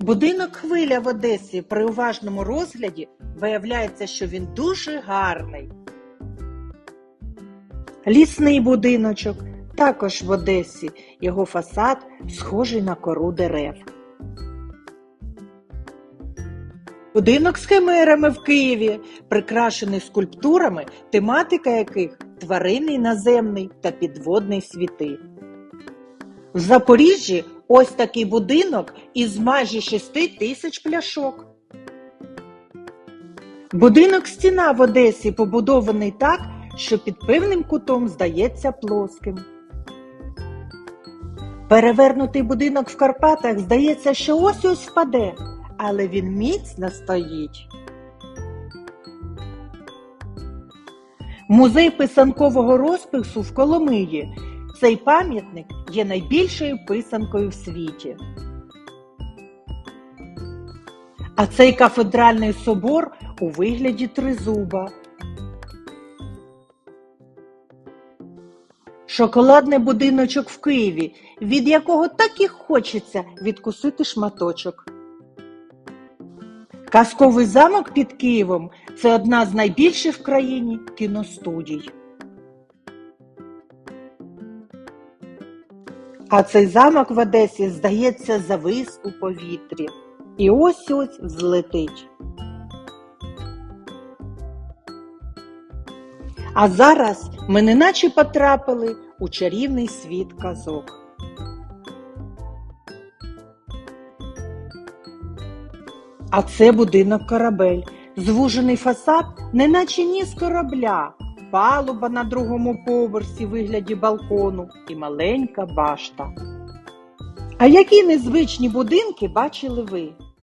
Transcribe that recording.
Будинок хвиля в Одесі при уважному розгляді виявляється, що він дуже гарний. Лісний будиночок також в Одесі. Його фасад схожий на кору дерев. Будинок з химерами в Києві, прикрашений скульптурами, тематика яких тваринний наземний та підводний світи. В Запоріжжі ось такий будинок із майже 6 тисяч пляшок. Будинок стіна в Одесі побудований так, що під певним кутом здається плоским. Перевернутий будинок в Карпатах здається, що ось ось впаде, але він міцно стоїть. Музей писанкового розпису в Коломиї. Цей пам'ятник є найбільшою писанкою в світі. А цей кафедральний собор у вигляді тризуба. Шоколадний будиночок в Києві, від якого так і хочеться відкусити шматочок. Казковий замок під Києвом це одна з найбільших в країні кіностудій. А цей замок в Одесі, здається, завис у повітрі. І ось ось взлетить. А зараз ми неначе потрапили у чарівний світ казок. А це будинок корабель, звужений фасад, неначе ніс корабля, палуба на другому поверсі вигляді балкону і маленька башта. А які незвичні будинки бачили ви?